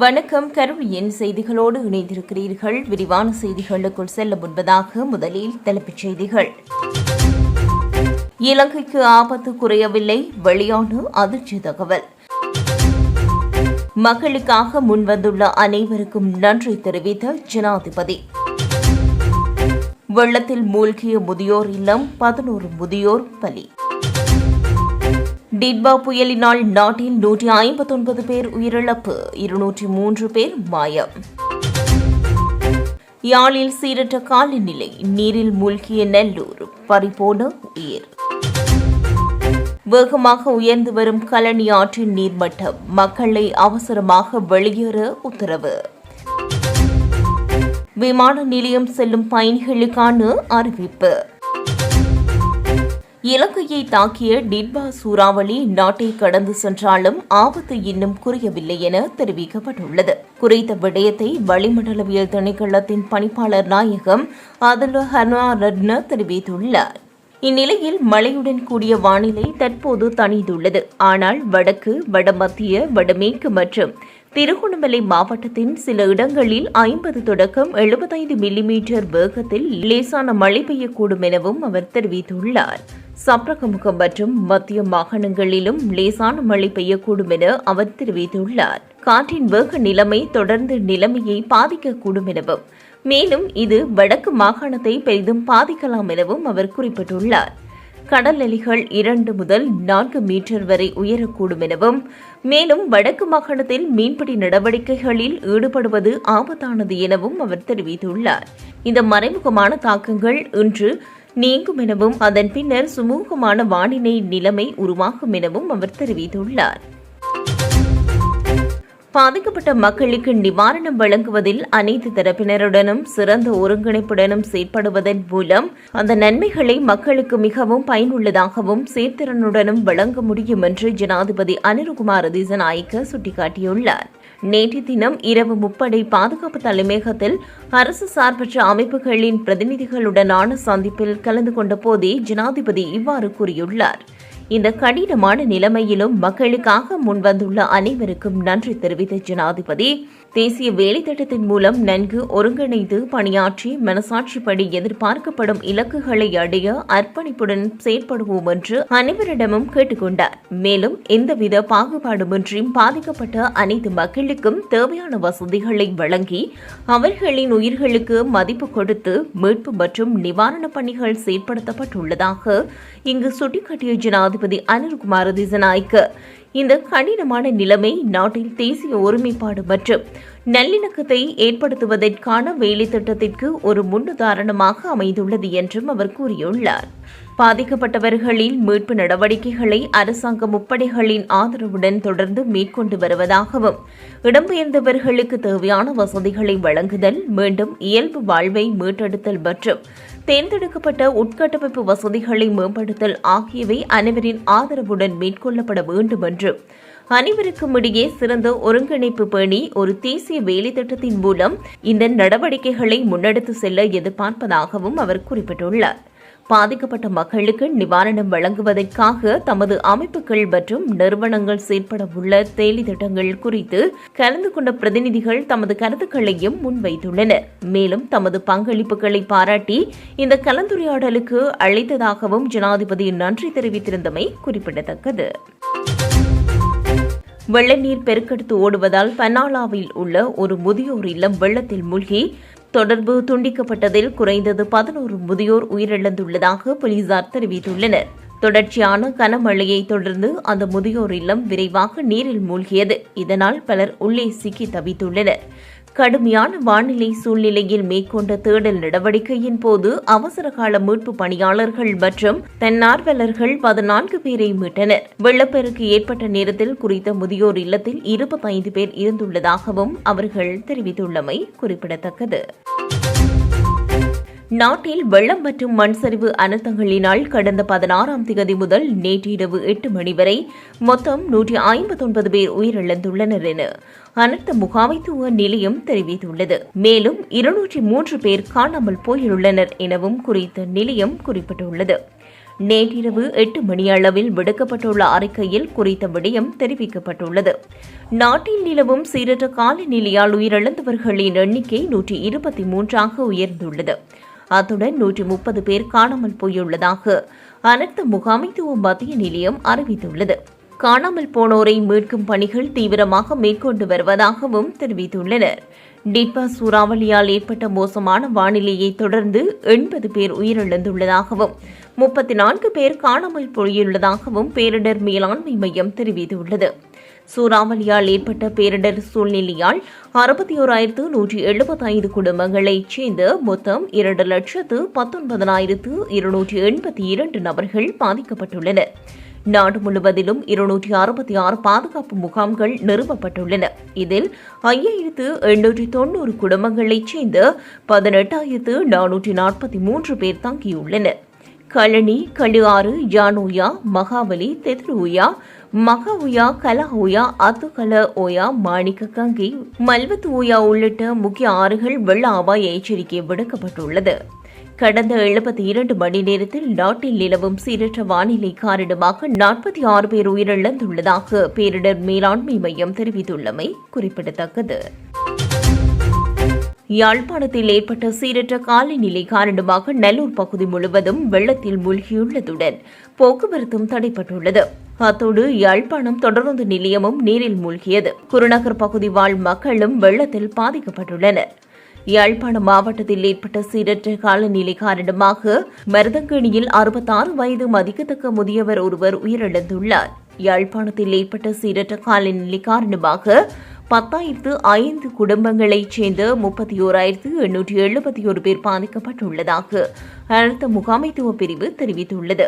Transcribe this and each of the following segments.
வணக்கம். கருவியின் செய்திகளோடு இணைந்திருக்கிறீர்கள். விரிவான செய்திகளுக்குள் செல்ல முன்பதாக முதலில் தலைப்புச் செய்திகள். இலங்கைக்கு ஆபத்து குறையவில்லை. வெளியான அதிர்ச்சி தகவல். மக்களுக்காக முன்வந்துள்ள அனைவருக்கும் நன்றி தெரிவித்த ஜனாதிபதி. வெள்ளத்தில் மூழ்கிய முதியோர் இல்லம் பதினோரு முதியோர் பலி. டிட்பா புயலினால் நாட்டில் நூற்றி ஐம்பத்தொன்பது பேர் உயிரிழப்பு இருநூற்றி மூன்று பேர் மாயம். யாழில் சீரற்ற காலநிலை நீரில் மூழ்கிய நெல்லூர் பறிபோன உயிர். வேகமாக உயர்ந்து வரும் கலனி ஆற்றின் நீர்மட்டம் மக்களை அவசரமாக வெளியேற உத்தரவு. விமான நிலையம் செல்லும் பயணிகளுக்கான அறிவிப்பு. இலங்கையை தாக்கிய டிட்பா சூறாவளி நாட்டை கடந்து சென்றாலும் ஆபத்து இன்னும் குறையவில்லை என தெரிவிக்கப்பட்டுள்ளது. குறித்த விடயத்தை வளிமண்டலவியல் திணைக்களத்தின் பணிப்பாளர் நாயகம் அதுல ஹர்னாரட்ன தெரிவித்துள்ளார். இந்நிலையில் மழையுடன் கூடிய வானிலை தற்போது தணிந்துள்ளது. ஆனால் வடக்கு வடமத்திய வடமேற்கு மற்றும் திருகோணமலை மாவட்டத்தின் சில இடங்களில் ஐம்பது தொடக்கம் எழுபத்தைந்து மில்லிமீட்டர் வேகத்தில் லேசான மழை பெய்யக்கூடும் எனவும் அவர் தெரிவித்துள்ளார். சப்ரகமுகம் மற்றும் மத்திய மாகாணங்களிலும் லேசான மழை பெய்யக்கூடும் என அவர் தெரிவித்துள்ளார். காற்றின் வேக நிலைமை தொடர்ந்து நிலைமையை பாதிக்கக்கூடும் எனவும் மேலும் இது வடக்கு மாகாணத்தை பெரிதும் பாதிக்கலாம் எனவும் அவர் குறிப்பிட்டுள்ளார். கடல் அலைகள் இரண்டு முதல் நான்கு மீட்டர் வரை உயரக்கூடும் எனவும் மேலும் வடக்கு மாகாணத்தில் மீன்பிடி நடவடிக்கைகளில் ஈடுபடுவது ஆபத்தானது எனவும் அவர் தெரிவித்துள்ளார். இந்த மறைமுகமான தாக்கங்கள் இன்று நீங்கும் எனவும் அதன் பின்னர் சுமூகமான வானிலை நிலைமை உருவாகும் எனவும் அவர் தெரிவித்துள்ளார். பாதிக்கப்பட்ட மக்களுக்கு நிவாரணம் வழங்குவதில் அனைத்து தரப்பினருடனும் சிறந்த ஒருங்கிணைப்புடனும் செயற்படுவதன் மூலம் அந்த நன்மைகளை மக்களுக்கு மிகவும் பயனுள்ளதாகவும் சேர்த்திறனுடனும் வழங்க முடியும் என்று ஜனாதிபதி அனிருகுமார் திசநாயக்க சுட்டிக்காட்டியுள்ளார். நேற்று தினம் இரவு முப்படை பாதுகாப்பு தலைமையகத்தில் அரசு சார்பற்ற அமைப்புகளின் பிரதிநிதிகளுடனான சந்திப்பில் கலந்து கொண்ட போதே ஜனாதிபதி இவ்வாறு கூறியுள்ளார். இந்த கடினமான நிலைமையிலும் மக்களுக்காக முன்வந்துள்ள அனைவருக்கும் நன்றி தெரிவித்த ஜனாதிபதி தேசிய வேலை திட்டத்தின் மூலம் நன்கு ஒருங்கிணைந்து பணியாற்றி மனசாட்சிப்படி எதிர்பார்க்கப்படும் இலக்குகளை அடைய அர்ப்பணிப்புடன் செயற்படுவோம் என்று அனைவரிடமும் கேட்டுக்கொண்டார். மேலும் எந்தவித பாகுபாடுமின்றியும் பாதிக்கப்பட்ட அனைத்து மக்களுக்கும் தேவையான வசதிகளை வழங்கி அவர்களின் உயிர்களுக்கு மதிப்பு கொடுத்து மீட்பு மற்றும் நிவாரணப் பணிகள் செயற்படுத்தப்பட்டுள்ளதாக இங்கு சுட்டிக்காட்டிய ஜனாதிபதி அனில்குமார் திசநாய்க்கு. இந்த கடினமான நிலைமை நாட்டில் தேசிய ஒருமைப்பாடு மற்றும் நல்லிணக்கத்தை ஏற்படுத்துவதற்கான வேலை திட்டத்திற்கு ஒரு முன்னுதாரணமாக அமைந்துள்ளது என்றும் அவர் கூறியுள்ளார். பாதிக்கப்பட்டவர்களின் மீட்பு நடவடிக்கைகளை அரசாங்க முப்படைகளின் ஆதரவுடன் தொடர்ந்து மேற்கொண்டு வருவதாகவும் இடம்பெயர்ந்தவர்களுக்கு தேவையான வசதிகளை வழங்குதல் மீண்டும் இயல்பு வாழ்வை மீட்டெடுத்தல் மற்றும் தேர்ந்தெடுக்கப்பட்ட உட்கட்டமைப்பு வசதிகளை மேம்படுத்தல் ஆகியவை அனைவரின் ஆதரவுடன் மேற்கொள்ளப்பட வேண்டும் என்று. அனைவருக்கும் இடையே சிறந்த ஒருங்கிணைப்பு பேணி ஒரு தேசிய வேலை திட்டத்தின் மூலம் இந்த நடவடிக்கைகளை முன்னெடுத்து செல்ல எதிர்பார்ப்பதாகவும் அவர் குறிப்பிட்டுள்ளார். பாதிக்கப்பட்ட மக்களுக்கு நிவாரணம் வழங்குவதற்காக தமது அமைப்புகள் மற்றும் நிறுவனங்கள் செயற்பட உள்ள தேலி திட்டங்கள் குறித்து கலந்து கொண்ட பிரதிநிதிகள் தமது கருத்துக்களையும் முன்வைத்துள்ளனர். மேலும் தமது பங்களிப்புகளை பாராட்டி இந்த கலந்துரையாடலுக்கு அழைத்ததாகவும் ஜனாதிபதி நன்றி தெரிவித்திருந்தமை குறிப்பிடத்தக்கது. வெள்ள நீர் பெருக்கெடுத்து ஓடுவதால் பனாலாவில் உள்ள ஒரு முதியோர் இல்லம் வெள்ளத்தில் மூழ்கி தொடர்பு துண்டிக்கப்பட்டதில் குறைந்தது பதினோரு முதியோர் உயிரிழந்துள்ளதாக போலீசார் தெரிவித்துள்ளனர். தொடர்ச்சியான கனமழையை தொடர்ந்து அந்த முதியோர் இல்லம் விரைவாக நீரில் மூழ்கியது. இதனால் பலர் உள்ளே சிக்கி தவித்துள்ளனர். கடுமையான வானிலை சூழ்நிலையில் மேற்கொண்ட தேடல் நடவடிக்கையின் போது அவசரகால மீட்பு பணியாளர்கள் மற்றும் தன்னார்வலர்கள் பதினான்கு பேரை மீட்டனர். வெள்ளப்பெருக்கு ஏற்பட்ட நேரத்தில் குறித்த முதியோர் இல்லத்தில் இருபத்தைந்து பேர் இருந்துள்ளதாகவும் அவர்கள் தெரிவித்துள்ளமை குறிப்பிடத்தக்கது. நாட்டில் வெள்ளம் மற்றும் மண் சரிவு அனர்த்தங்களினால் கடந்த பதினாறாம் தேதி முதல் நேற்றிரவு எட்டு மணி வரை மொத்தம் நூற்றி ஐம்பத்தொன்பது பேர் உயிரிழந்துள்ளனர் என அனர்த்த முகாமைத்துவ நிலையம் தெரிவித்துள்ளது. மேலும் இருநூற்றி மூன்று பேர் காணாமல் போயுள்ளனர் எனவும் குறித்த நிலையம் குறிப்பிட்டுள்ளது. நேற்றிரவு எட்டு மணி அளவில் விடுக்கப்பட்டுள்ள அறிக்கையில் குறித்த விடயம் தெரிவிக்கப்பட்டுள்ளது. நாட்டில் நிலவும் சீரற்ற காலநிலையால் உயிரிழந்தவர்களின் எண்ணிக்கை நூற்றி இருபத்தி மூன்றாக உயர்ந்துள்ளது. அத்துடன் நூற்றி முப்பது பேர் காணாமல் போயுள்ளதாக அனர்த்த முகாமைத்துவ மத்திய நிலையம் அறிவித்துள்ளது. காணாமல் போனோரை மீட்கும் பணிகள் தீவிரமாக மேற்கொண்டு வருவதாகவும் தெரிவித்துள்ளனர். டிட்பா சூறாவளியால் ஏற்பட்ட மோசமான வானிலையை தொடர்ந்து எண்பது பேர் உயிரிழந்துள்ளதாகவும் முப்பத்தி நான்கு பேர் காணாமல் போயுள்ளதாகவும் பேரிடர் மேலாண்மை மையம் தெரிவித்துள்ளது. சூறாவளியால் ஏற்பட்ட பேரிடர் சூழ்நிலையால் அறுபத்தி ஓராயிரத்து நூற்றி எழுபத்தைந்து குடும்பங்களைச் சேர்ந்த மொத்தம் இரண்டு லட்சத்து பத்தொன்பதனாயிரத்து இருநூற்றி எண்பத்தி இரண்டு நபர்கள் பாதிக்கப்பட்டுள்ளனர். நாடு முழுவதிலும் இருநூற்றி அறுபத்தி ஆறு பாதுகாப்பு முகாம்கள் நிறுவப்பட்டுள்ளன. இதில் ஐயாயிரத்து எண்ணூற்றி தொன்னூறு குடும்பங்களைச் சேர்ந்த பதினெட்டாயிரத்து நானூற்றி நாற்பத்தி மூன்று பேர் தங்கியுள்ளனர். கழனி கழுவாறு யானோயா மகாபலி தெத்ருயா மகாவுயா கலாஹோயா அத்துகல ஓயா மாணிக்க கங்கை மல்வத்து ஓயா உள்ளிட்ட முக்கிய ஆறுகள் வெள்ள அபாய எச்சரிக்கை விடுக்கப்பட்டுள்ளது. கடந்த எழுபத்தி இரண்டு மணி நேரத்தில் நாட்டில் நிலவும் சீரற்ற வானிலை காரணமாக நாற்பத்தி ஆறு பேர் உயிரிழந்துள்ளதாக பேரிடர் மேலாண்மை மையம் தெரிவித்துள்ளமை குறிப்பிடத்தக்கது. யாழ்ப்பாணத்தில் ஏற்பட்ட சீரற்ற காலநிலை காரணமாக நல்லூர் பகுதி முழுவதும் வெள்ளத்தில் மூழ்கியுள்ளதுடன் போக்குவரத்தும் தடைப்பட்டுள்ளது அத்தோடு யாழ்ப்பாணம் தொடர்ந்து நிலையமும் நீரில் மூழ்கியது. குருநகர் பகுதி வாழ் மக்களும் வெள்ளத்தில் பாதிக்கப்பட்டுள்ளனர். யாழ்ப்பாணம் மாவட்டத்தில் ஏற்பட்ட சீரற்ற காலநிலை காரணமாக மருதங்கணியில் அறுபத்தாறு வயது மதிக்கத்தக்க முதியவர் ஒருவர் உயிரிழந்துள்ளார். யாழ்ப்பாணத்தில் ஏற்பட்ட சீரற்ற காலநிலை காரணமாக பத்தாயிரத்து ஐந்து குடும்பங்களைச் சேர்ந்த முப்பத்தி ஓராயிரத்து எண்ணூற்றி எழுபத்தி ஒரு பேர் பாதிக்கப்பட்டுள்ளதாக அடுத்த முகாமைத்துவ பிரிவு தெரிவித்துள்ளது.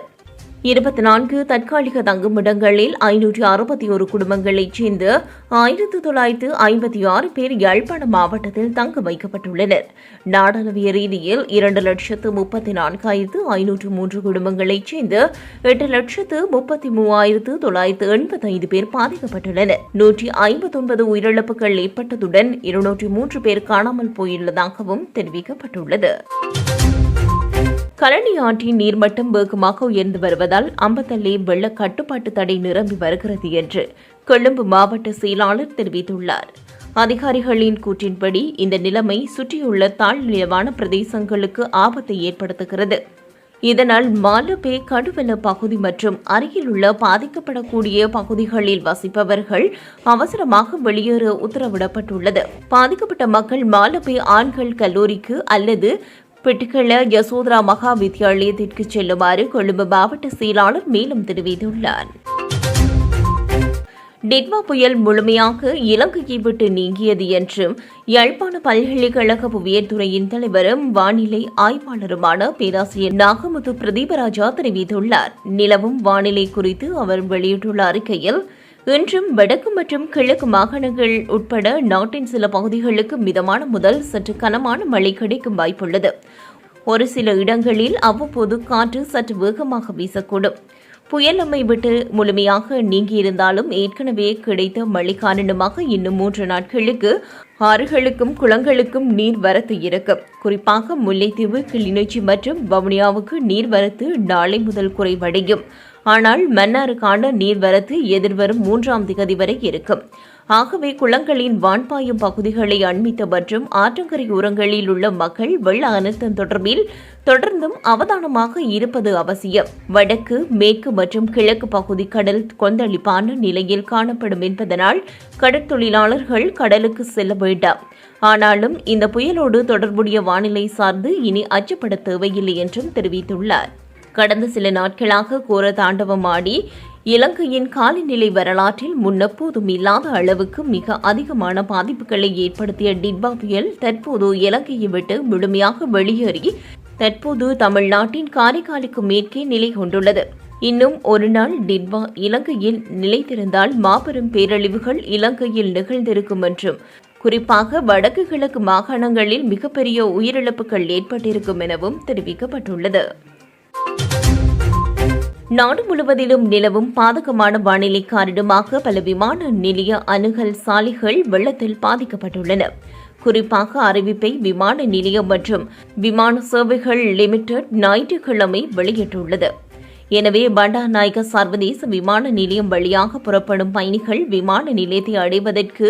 இருபத்தி நான்கு தற்காலிக தங்குமிடங்களில் ஐநூற்றி அறுபத்தி ஒரு குடும்பங்களைச் சேர்ந்த ஆயிரத்து தொள்ளாயிரத்து ஐம்பத்தி ஆறு பேர் யாழ்ப்பாண மாவட்டத்தில் தங்க வைக்கப்பட்டுள்ளனர். நாடளவிய ரீதியில் இரண்டு லட்சத்து முப்பத்தி நான்காயிரத்து ஐநூற்று மூன்று குடும்பங்களைச் சேர்ந்த எட்டு லட்சத்து முப்பத்தி மூவாயிரத்து தொள்ளாயிரத்து எண்பத்தைந்து பேர் பாதிக்கப்பட்டுள்ளனர். நூற்றி ஐம்பத்தொன்பது உயிரிழப்புகள் ஏற்பட்டதுடன் இருநூற்றி மூன்று பேர் காணாமல் போயுள்ளதாகவும் தெரிவிக்கப்பட்டுள்ளது. கழனி ஆற்றின் நீர்மட்டம் வேகமாக உயர்ந்து வருவதால் அம்பத்தல்லே வெள்ள கட்டுப்பாட்டு தடை நிரம்பி வருகிறது என்று கொழும்பு மாவட்ட செயலாளர் தெரிவித்துள்ளார். அதிகாரிகளின் கூற்றின்படி இந்த நிலைமை சுற்றியுள்ள தாழ்நிலவான பிரதேசங்களுக்கு ஆபத்தை ஏற்படுத்துகிறது. இதனால் மாலபே கடுவெல பகுதி மற்றும் அருகிலுள்ள பாதிக்கப்படக்கூடிய பகுதிகளில் வசிப்பவர்கள் அவசரமாக வெளியேற உத்தரவிடப்பட்டுள்ளது. பாதிக்கப்பட்ட மக்கள் மாலபே ஆண்கள் கல்லூரிக்கு அல்லது பிட்டுக்கள யசோதரா மகா வித்தியாலயத்திற்கு செல்லுமாறு கொழும்பு மாவட்ட செயலாளர் மேலும் தெரிவித்துள்ளார். டிட்வா புயல் முழுமையாக இலங்கையை விட்டு நீங்கியது என்றும் யாழ்ப்பாண பல்கலைக்கழக புவியத்துறையின் தலைவரும் வானிலை ஆய்வாளருமான பேராசிரியர் நாகமுத்து பிரதீபராஜா தெரிவித்துள்ளார். நிலவும் வானிலை குறித்து அவர் வெளியிட்டுள்ள அறிக்கையில் இன்றும் வடக்கு மற்றும் கிழக்கு மாகாணங்கள் உட்பட நாட்டின் சில பகுதிகளுக்கு மிதமான முதல் சற்று கனமான மழை கிடைக்கும் வாய்ப்புள்ளது. ஒரு சில இடங்களில் அவ்வப்போது காற்று சற்று வேகமாக வீசக்கூடும். புயல் நம்மை விட்டு முழுமையாக நீங்கியிருந்தாலும் ஏற்கனவே கிடைத்த மழை காரணமாக இன்னும் மூன்று நாட்களுக்கு ஆறுகளுக்கும் குளங்களுக்கும் நீர்வரத்து இருக்கும் குறிப்பாக முல்லைத்தீவு கிளிநொச்சி மற்றும் வவுனியாவுக்கு நீர்வரத்து நாளை முதல் குறைவடையும். ஆனால் மன்னாருக்கான நீர்வரத்து எதிர்வரும் மூன்றாம் திகதி வரை இருக்கும். ஆகவே குளங்களின் வான்பாயும் பகுதிகளை அண்மித்த மற்றும் ஆற்றங்கரை உரங்களில் உள்ள மக்கள் வெள்ள அனர்த்தம் தொடர்பில் தொடர்ந்தும் அவதானமாக இருப்பது அவசியம். வடக்கு மேற்கு மற்றும் கிழக்கு பகுதி கடல் கொந்தளிப்பான நிலையில் காணப்படும் என்பதனால் கடற்தொழிலாளர்கள் கடலுக்கு செல்ல வேண்டாம். ஆனாலும் இந்த புயலோடு தொடர்புடைய வானிலை சார்ந்து இனி அச்சப்பட தேவையில்லை என்றும் தெரிவித்துள்ளார். கடந்த சில நாட்களாக கோர தாண்டவம் ஆடி இலங்கையின் காலநிலை வரலாற்றில் முன்னெப்போதும் இல்லாத அளவுக்கு மிக அதிகமான பாதிப்புகளை ஏற்படுத்திய டிட்பா புயல் தற்போது இலங்கையை விட்டு முழுமையாக வெளியேறி தற்போது தமிழ்நாட்டின் காரைக்காலுக்கு மேற்கே நிலை கொண்டுள்ளது. இன்னும் ஒரு நாள் டிட்வா இலங்கையில் நிலைத்திருந்தால் மாபெரும் பேரழிவுகள் இலங்கையில் நிகழ்ந்திருக்கும் என்றும் குறிப்பாக வடக்கு கிழக்கு மாகாணங்களில் மிகப்பெரிய உயிரிழப்புகள் ஏற்பட்டிருக்கும் எனவும் தெரிவிக்கப்பட்டுள்ளது. நாடு முழுவதிலும் நிலவும் பாதகமான வானிலை காரணமாக பல விமான நிலைய அணுகல் சாலைகள் வெள்ளத்தில் பாதிக்கப்பட்டுள்ளன. குறிப்பாக அறிவிப்பை விமான நிலையம் மற்றும் விமான சேவைகள் லிமிடெட் ஞாயிற்றுக்கிழமை வெளியிட்டுள்ளது. எனவே பண்டாநாயக்க சர்வதேச விமான நிலையம் வழியாக புறப்படும் பயணிகள் விமான நிலையத்தை அடைவதற்கு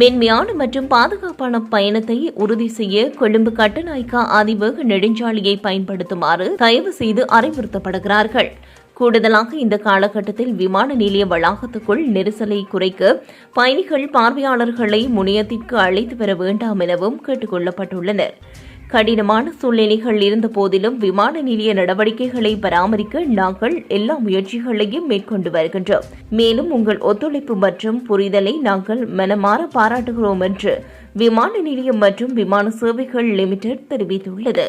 மென்மையான மற்றும் பாதுகாப்பான பயணத்தை உறுதி செய்ய கொழும்பு கட்டநாயக்கா அதிவேக நெடுஞ்சாலையை பயன்படுத்துமாறு தயவு செய்து அறிவுறுத்தப்படுகிறார்கள். கூடுதலாக இந்த காலகட்டத்தில் விமான நிலைய வளாகத்துக்குள் நெரிசலை குறைக்க பயணிகள் பார்வையாளர்களை முனையத்திற்கு அழைத்து வர வேண்டாம் எனவும் கேட்டுக் கொள்ளப்பட்டுள்ளனர் கடினமான சூழ்நிலைகள் இருந்த போதிலும் விமான நிலைய நடவடிக்கைகளை பராமரிக்க நாங்கள் எல்லா முயற்சிகளையும் மேற்கொண்டு வருகின்றோம். மேலும் உங்கள் ஒத்துழைப்பு மற்றும் புரிதலை நாங்கள் மனமாற பாராட்டுகிறோம் என்று விமான நிலையம் மற்றும் விமான சேவைகள் லிமிடெட் தெரிவித்துள்ளது.